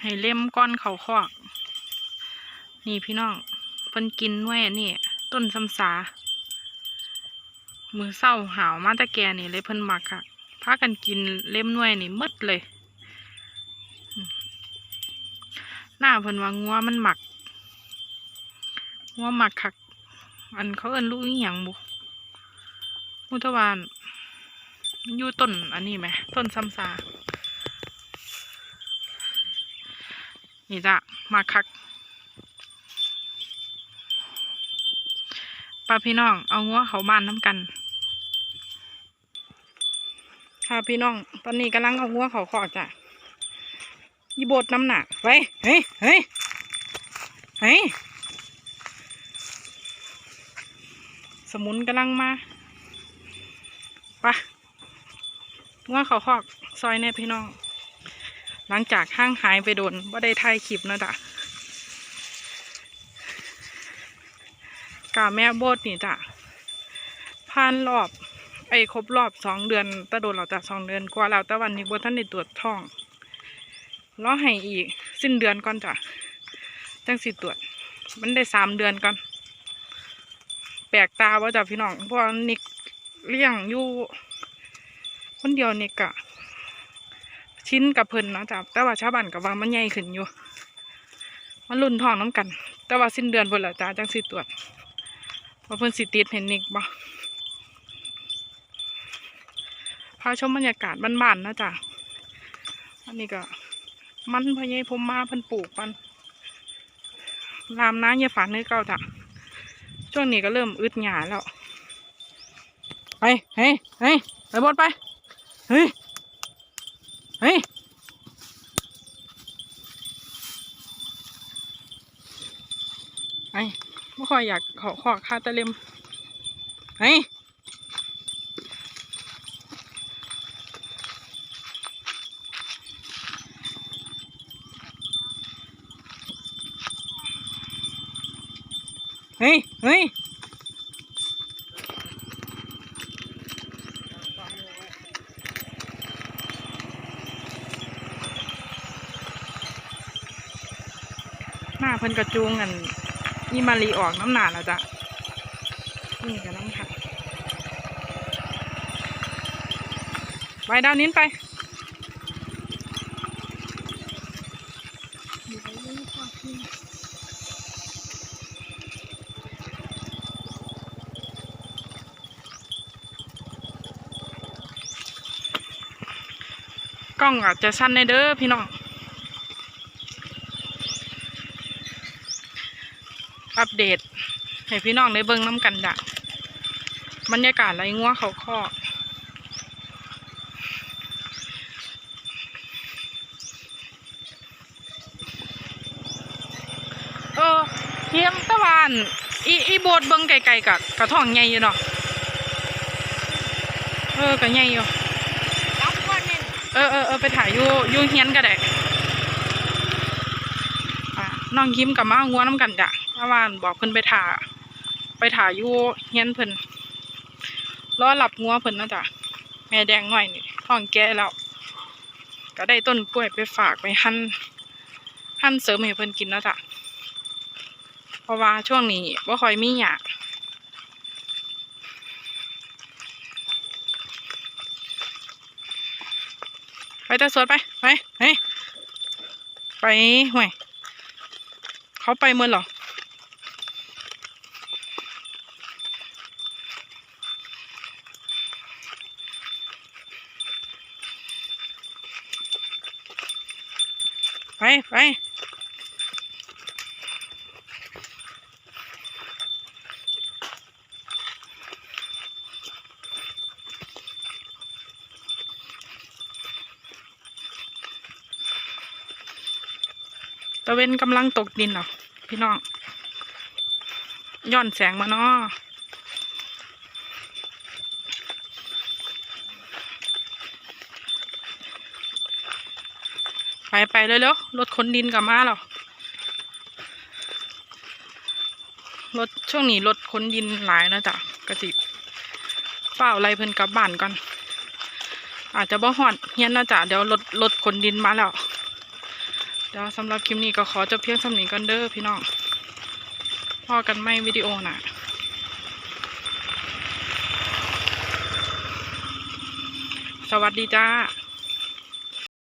ให้เล่มก้อนเขาคอก นี่พี่น้องเพิ่นกินไว้นนี่ต้นซำสา มือเศร้าหาวมาตะแกนี่เลยเพิ่นมักค่ะพากันกินเล่มหน่วยนี่หมดเลย หน้าเพิ่นว่างัวมันหมักงัวหมักคัก อันเขาเอิ้นลูกอีหยังบุมุทวานมันอยู่ต้นอันนี้ไหมต้นซ้ำซา นี่จ้ะมาคักป้าพี่น้อง เอางัวเขาบ้านน้ำกัน ค่ะพี่น้อง ตอนนี้กำลังเอางัวเขาขอกจ้ะยีบดน้ำหนักไว้เฮ้ยเฮ้ยเฮ้ยสมุนกำลังมาไปะงัวเขาขอกซอยเนี่ยพี่น้อง หลังจากห้างหายไปโดนว่าได้ถ่ายคลิปนะจ๊ะกาแม่โบดนี่จ้ะผ่านรอบไอ้ครบรอบสองเดือนตะโดนเราจะสองเดือนกว่าแล้วแต่วันนี้โบท่านได้ตรวจท้องรอให้อีก สิ้นเดือนก่อนจ้ะจังสิตรวจ มันได้สามเดือนก่อน แปลกตาว่าจ้ะพี่น้องเพราะนิกเลี้ยงอยู่คนเดียวนิกอะ ชิ้นกับเพิ่นเนาะจ้ะแต่ว่าชาวบ้านกับว่ามันใหญ่ขึ้นอยู่ มันรุ่นทองน้ำกัน แต่ว่าสิ้นเดือนเพิ่นละจ้าจังสิตรวจว่าเพิ่นสิติดเห็นนิกบ่พาชมบรรยากาศบ้านๆนะจ้ะอันนี้ก็มันพะเยพมมาเพิ่นปลูกมันลามน้ำเยาฝานเนื้อเก่าจ้ะช่วงนี้ก็เริ่มอึดหยาแล้ว ไป เฮ้ยเฮ้ยไปบดไป เฮ้ย เฮ้ยไอ้ไม่ค่อยอยากขอขอคาตะเลมเฮ้ย เฮ้ยเฮ้ย เพิ่นกระจุงกันนี่มารีออกน้ำหนาแล้วจ้ะนี่กับน้ำค่ะไปดาวนิ้นไปกล้องอาจจะสั้นในเด้อพี่น้อง อัปเดต ให้พี่น้องได้เบิ่งน้ำกันจ้ะบรรยากาศไรงัวเขาคอกเออเฮียมตะวันอีอีโบดเบิ่งไกลๆกะกระท้องใหญ่อยู่เนาะเออกะใหญ่อยู่เออเออเออไปถ่ายอยู่อยู่เฮียนก็ได้น้องคิมกับมาเอางัวน้ำกันจ้ะ เมื่อวานบอกเพิ่นไปถ่า ไปถ่ายอยู่เฮียนเพิ่นรอหลับงัวเพิ่นนะจ้ะแม่แดงหน่อยนี่ท้องแก่แล้ว ก็ได้ต้นกล้วยไปฝากไปหั่นหั่นเสริมให้เพิ่นกินนะจ้ะเพราะว่าช่วงนี้บ่ค่อยมีหยากไปต่สวนไป ไป ไป ไปห่วย เขาไปเมื่อหรอ ไปไปตะเวนกำลังตกดินเหรอพี่น้อง ย้อนแสงมาเนาะ ไปไปเร็วๆรถขนดินกลับมาหรอรถช่วงนี้รถขนดินหลายนะจ๊ะกระสิเปล่าอะไรเพิ่นกลับบ้านก่อน อาจจะบ่ฮอดเฮียนนะจ๊ะเดี๋ยวรถรถขนดินมาแล้วเดี๋ยวสำหรับคลิปนี้ก็ขอจบเพียงสำนีกันเด้อพี่น้องพอกันไม่วิดีโอน่ะสวัสดีจ้า